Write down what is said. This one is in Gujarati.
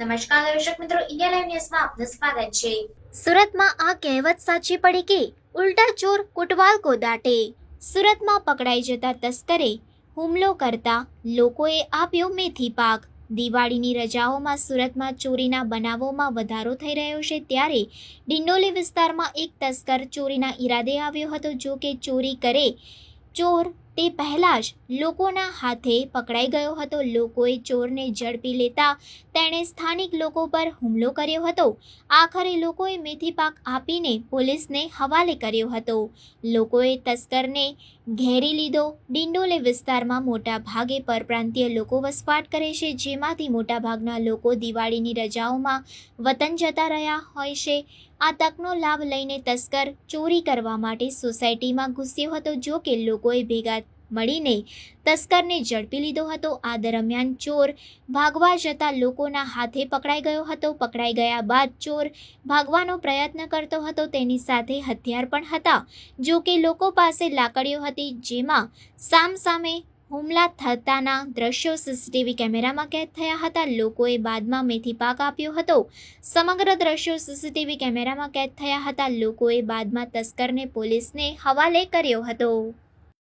નમસ્કાર દર્શક મિત્રો, ઇન્ડિયા લાઈવ ન્યૂઝમાં આપનું સ્વાગત છે. સુરતમાં આ કહેવત સાચી પડી કે, ઉલટા ચોર કોટવાલ કો દાટે સુરતમાં પકડાઈ જતા તસ્કરે હુમલો કરતા લોકોએ આપ્યો મેથી પાક. દિવાળીની રજાઓમાં સુરતમાં ચોરીના બનાવોમાં વધારો થઈ રહ્યો છે ત્યારે ડિંડોલી વિસ્તારમાં એક તસ્કર ચોરીના ઈરાદે આવ્યો હતો, જો કે ચોરી કરે ચોર તે પહેલાં જ લોકોના હાથે પકડાઈ ગયો હતો. લોકોએ ચોરને ઝડપી લેતા તેણે સ્થાનિક લોકો પર હુમલો કર્યો હતો. આખરે લોકોએ મેથી પાક આપીને પોલીસને હવાલે કર્યો હતો. લોકોએ તસ્કરને ઘેરી લીધો. ડિંડોલે વિસ્તારમાં મોટા ભાગે પરપ્રાંતીય લોકો વસવાટ કરે છે, જેમાંથી મોટાભાગના લોકો દિવાળીની રજાઓમાં વતન જતા રહ્યા હોય છે. આ તકનો લાભ લઈને તસ્કર ચોરી કરવા માટે સોસાયટીમાં ઘૂસ્યો હતો, જો કે લોકોએ ભેગા મળીને તસ્કરને ઝડપી લીધો હતો. આ દરમિયાન ચોર ભાગવા જતા લોકોના હાથે પકડાઈ ગયો હતો. પકડાઈ ગયા બાદ ચોર ભાગવાનો પ્રયત્ન કરતો હતો. તેની સાથે હથિયાર પણ હતા. જો કે લોકો પાસે લાકડીઓ હતી જેમાં સામસામે હુમલા થતાના દ્રશ્યો સીસીટીવી કેમેરામાં કેદ થયા હતા. લોકોએ બાદમાં મેથી પાક આપ્યો હતો. સમગ્ર દ્રશ્યો સીસીટીવી કેમેરામાં કેદ થયા હતા. લોકોએ બાદમાં તસ્કરને પોલીસને હવાલે કર્યો હતો.